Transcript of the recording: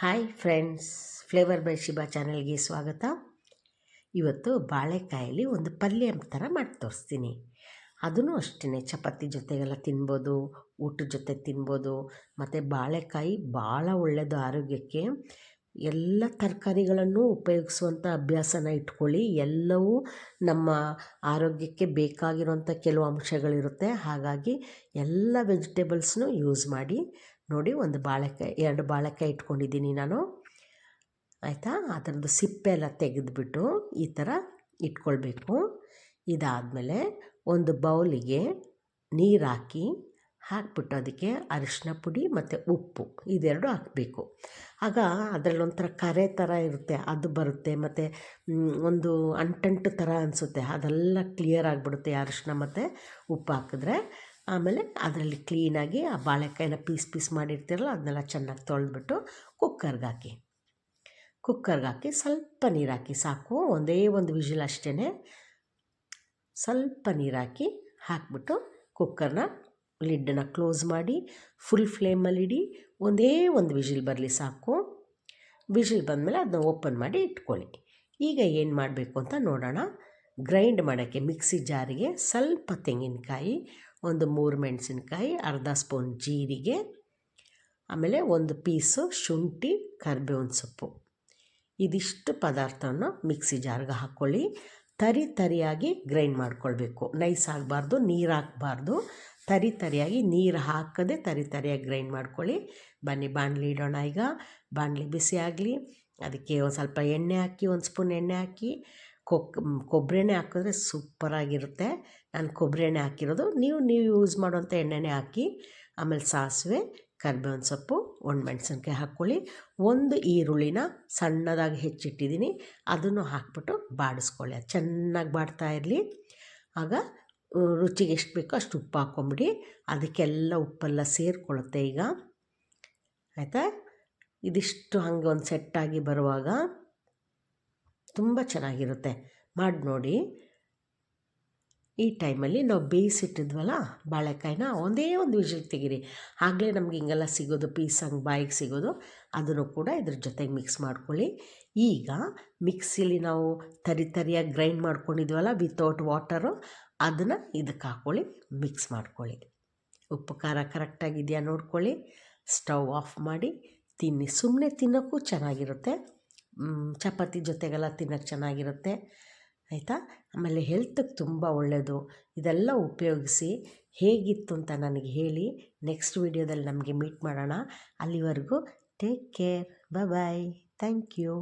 Hi friends flavour by Shiba ಚಾನಲ್ಗೆ ಸ್ವಾಗತ. ಇವತ್ತು ಬಾಳೆಕಾಯಲ್ಲಿ ಒಂದು ಪಲ್ಯ ಥರ ಮಾಡಿ ತೋರಿಸ್ತೀನಿ. ಅದೂ ಅಷ್ಟೇ ಚಪಾತಿ ಜೊತೆಗೆಲ್ಲ ತಿನ್ಬೋದು, ಊಟದ ಜೊತೆ ತಿನ್ಬೋದು, ಮತ್ತು ಬಾಳೆಕಾಯಿ ಭಾಳ ಒಳ್ಳೆಯದು ಆರೋಗ್ಯಕ್ಕೆ. ಎಲ್ಲ ತರಕಾರಿಗಳನ್ನು ಉಪಯೋಗಿಸುವಂಥ ಅಭ್ಯಾಸನ ಇಟ್ಕೊಳ್ಳಿ. ಎಲ್ಲವೂ ನಮ್ಮ ಆರೋಗ್ಯಕ್ಕೆ ಬೇಕಾಗಿರುವಂಥ ಕೆಲವು ಅಂಶಗಳಿರುತ್ತೆ. ಹಾಗಾಗಿ ಎಲ್ಲ ವೆಜಿಟೇಬಲ್ಸ್ನೂ ಯೂಸ್ ಮಾಡಿ. ನೋಡಿ ಒಂದು ಬಾಳೆಕಾಯಿ, ಎರಡು ಬಾಳೆಕಾಯಿ ಇಟ್ಕೊಂಡಿದ್ದೀನಿ ನಾನು. ಆಯಿತಾ? ಅದರದ್ದು ಸಿಪ್ಪೆ ಎಲ್ಲ ತೆಗೆದುಬಿಟ್ಟು ಈ ಥರ ಇಟ್ಕೊಳ್ಬೇಕು. ಇದಾದಮೇಲೆ ಒಂದು ಬೌಲಿಗೆ ನೀರು ಹಾಕಿ ಹಾಕ್ಬಿಟ್ಟು ಅದಕ್ಕೆ ಅರಿಶಿನ ಪುಡಿ ಮತ್ತು ಉಪ್ಪು ಇದೆರಡು ಹಾಕಬೇಕು. ಆಗ ಅದರಲ್ಲಿ ಒಂಥರ ಕರೆ ಥರ ಇರುತ್ತೆ, ಅದು ಬರುತ್ತೆ, ಮತ್ತು ಒಂದು ಅಂಟಂಟು ಥರ ಅನಿಸುತ್ತೆ, ಅದೆಲ್ಲ ಕ್ಲಿಯರ್ ಆಗಿಬಿಡುತ್ತೆ ಅರಿಶಿನ ಮತ್ತು ಉಪ್ಪು ಹಾಕಿದ್ರೆ. ಆಮೇಲೆ ಅದರಲ್ಲಿ ಕ್ಲೀನಾಗಿ ಆ ಬಾಳೆಕಾಯಿನ ಪೀಸ್ ಪೀಸ್ ಮಾಡಿರ್ತೀರಲ್ಲ, ಅದನ್ನೆಲ್ಲ ಚೆನ್ನಾಗಿ ತೊಳೆದ್ಬಿಟ್ಟು ಕುಕ್ಕರ್ಗೆ ಹಾಕಿ. ಕುಕ್ಕರ್ಗೆ ಹಾಕಿ ಸ್ವಲ್ಪ ನೀರು ಹಾಕಿ, ಸಾಕು. ಒಂದೇ ಒಂದು ವಿಷಲ್ ಅಷ್ಟೇ ಸ್ವಲ್ಪ ನೀರು ಹಾಕಿ ಹಾಕ್ಬಿಟ್ಟು ಕುಕ್ಕರ್ನ ಲಿಡ್ಡನ್ನು ಕ್ಲೋಸ್ ಮಾಡಿ, ಫುಲ್ ಫ್ಲೇಮಲ್ಲಿಡಿ ಒಂದೇ ಒಂದು ವಿಷಲ್ ಬರಲಿ ಸಾಕು. ವಿಷಲ್ ಬಂದಮೇಲೆ ಅದನ್ನ ಓಪನ್ ಮಾಡಿ ಇಟ್ಕೊಳ್ಳಿ. ಈಗ ಏನು ಮಾಡಬೇಕು ಅಂತ ನೋಡೋಣ. ಗ್ರೈಂಡ್ ಮಾಡೋಕ್ಕೆ ಮಿಕ್ಸಿ ಜಾರಿಗೆ ಸ್ವಲ್ಪ ತೆಂಗಿನಕಾಯಿ ಒಂದು ಮೂರು ಮೆಣಸಿನ್ಕಾಯಿ, ಅರ್ಧ ಸ್ಪೂನ್ ಜೀರಿಗೆ, ಆಮೇಲೆ ಒಂದು ಪೀಸು ಶುಂಠಿ, ಕರಿಬೇವಿನ ಸೊಪ್ಪು. ಇದಿಷ್ಟು ಪದಾರ್ಥವನ್ನು ಮಿಕ್ಸಿ ಜಾರ್ಗೆ ಹಾಕ್ಕೊಳ್ಳಿ. ತರಿ ತರಿಯಾಗಿ ಗ್ರೈಂಡ್ ಮಾಡ್ಕೊಳ್ಬೇಕು. ನೈಸ್ ಆಗಬಾರ್ದು, ನೀರು ಹಾಕಬಾರ್ದು. ತರಿ ತರಿಯಾಗಿ ನೀರು ಹಾಕದೆ ತರಿ ತರಿಯಾಗಿ ಗ್ರೈಂಡ್ ಮಾಡ್ಕೊಳ್ಳಿ. ಬನ್ನಿ, ಬಾಣಲಿ ಇಡೋಣ ಈಗ. ಬಾಣಲಿ ಬಿಸಿ ಆಗಲಿ. ಅದಕ್ಕೆ ಒಂದು ಸ್ವಲ್ಪ ಎಣ್ಣೆ ಹಾಕಿ, ಒಂದು ಸ್ಪೂನ್ ಎಣ್ಣೆ ಹಾಕಿ. ಕೊಕ್ ಕೊಬ್ಬರಿ ಎಣ್ಣೆ ಹಾಕಿದ್ರೆ ಸೂಪರಾಗಿರುತ್ತೆ. ನಾನು ಕೊಬ್ಬರಿ ಎಣ್ಣೆ ಹಾಕಿರೋದು. ನೀವು ನೀವು ಯೂಸ್ ಮಾಡುವಂಥ ಎಣ್ಣೆನೇ ಹಾಕಿ, ಆಮೇಲೆ ಸಾಸಿವೆ, ಕರ್ಬೇವಿನ ಸೊಪ್ಪು, ಒಣಮೆಣ್ಸಿನ್ಕಾಯಿ ಹಾಕ್ಕೊಳ್ಳಿ. ಒಂದು ಈರುಳ್ಳಿನ ಸಣ್ಣದಾಗಿ ಹೆಚ್ಚಿಟ್ಟಿದ್ದೀನಿ. ಅದನ್ನು ಹಾಕ್ಬಿಟ್ಟು ಬಾಡಿಸ್ಕೊಳ್ಳಿ. ಅದು ಚೆನ್ನಾಗಿ ಬಾಡ್ತಾ ಇರಲಿ. ಆಗ ರುಚಿಗೆ ಎಷ್ಟು ಬೇಕೋ ಅಷ್ಟು ಉಪ್ಪು ಹಾಕ್ಕೊಂಬಿಡಿ. ಅದಕ್ಕೆಲ್ಲ ಉಪ್ಪೆಲ್ಲ ಸೇರಿಕೊಳ್ಳುತ್ತೆ ಈಗ. ಆಯಿತಾ? ಇದಿಷ್ಟು ಹಾಗೆ ಒಂದು ಸೆಟ್ಟಾಗಿ ಬರುವಾಗ ತುಂಬ ಚೆನ್ನಾಗಿರುತ್ತೆ. ಮಾಡಿ ನೋಡಿ. ಈ ಟೈಮಲ್ಲಿ ನಾವು ಬೇಯಿಸಿಟ್ಟಿದ್ವಲ್ಲ ಬಾಳೆಕಾಯಿನ ಒಂದೇ ಒಂದು ವಿಷಲ್ ತೆಗೀರಿ. ಆಗಲೇ ನಮ್ಗೆ ಹಿಂಗೆಲ್ಲ ಸಿಗೋದು ಪೀಸ್ ಹಂಗೆ ಬಾಯಿಗೆ ಸಿಗೋದು, ಅದನ್ನು ಕೂಡ ಇದ್ರ ಜೊತೆಗೆ ಮಿಕ್ಸ್ ಮಾಡ್ಕೊಳ್ಳಿ. ಈಗ ಮಿಕ್ಸಿಲಿ ನಾವು ತರಿ ತರಿಯಾಗಿ ಗ್ರೈಂಡ್ ಮಾಡ್ಕೊಂಡಿದ್ವಲ್ಲ ವಿತೌಟ್ ವಾಟರು ಅದನ್ನು ಇದಕ್ಕೆ ಹಾಕ್ಕೊಳ್ಳಿ ಮಿಕ್ಸ್ ಮಾಡ್ಕೊಳ್ಳಿ. ಉಪ್ಪು, ಖಾರ ಕರೆಕ್ಟಾಗಿದೆಯಾ ನೋಡ್ಕೊಳ್ಳಿ. ಸ್ಟವ್ ಆಫ್ ಮಾಡಿ, ತಿನ್ನಿ. ಸುಮ್ಮನೆ ತಿನ್ನೋಕ್ಕೂ ಚೆನ್ನಾಗಿರುತ್ತೆ. ಚಪಾತಿ ಜೊತೆಗೆಲ್ಲ ತಿನ್ನೋಕ್ಕೆ ಚೆನ್ನಾಗಿರುತ್ತೆ. ಆಯಿತಾ? ಆಮೇಲೆ ಹೆಲ್ತಿಗೆ ತುಂಬ ಒಳ್ಳೆಯದು ಇದೆಲ್ಲ ಉಪಯೋಗಿಸಿ ಹೇಗಿತ್ತು ಅಂತ ನನಗೆ ಹೇಳಿ ನೆಕ್ಸ್ಟ್ ವೀಡಿಯೋದಲ್ಲಿ ನಮಗೆ ಮೀಟ್ ಮಾಡೋಣ. ಅಲ್ಲಿವರೆಗೂ take care bye thank you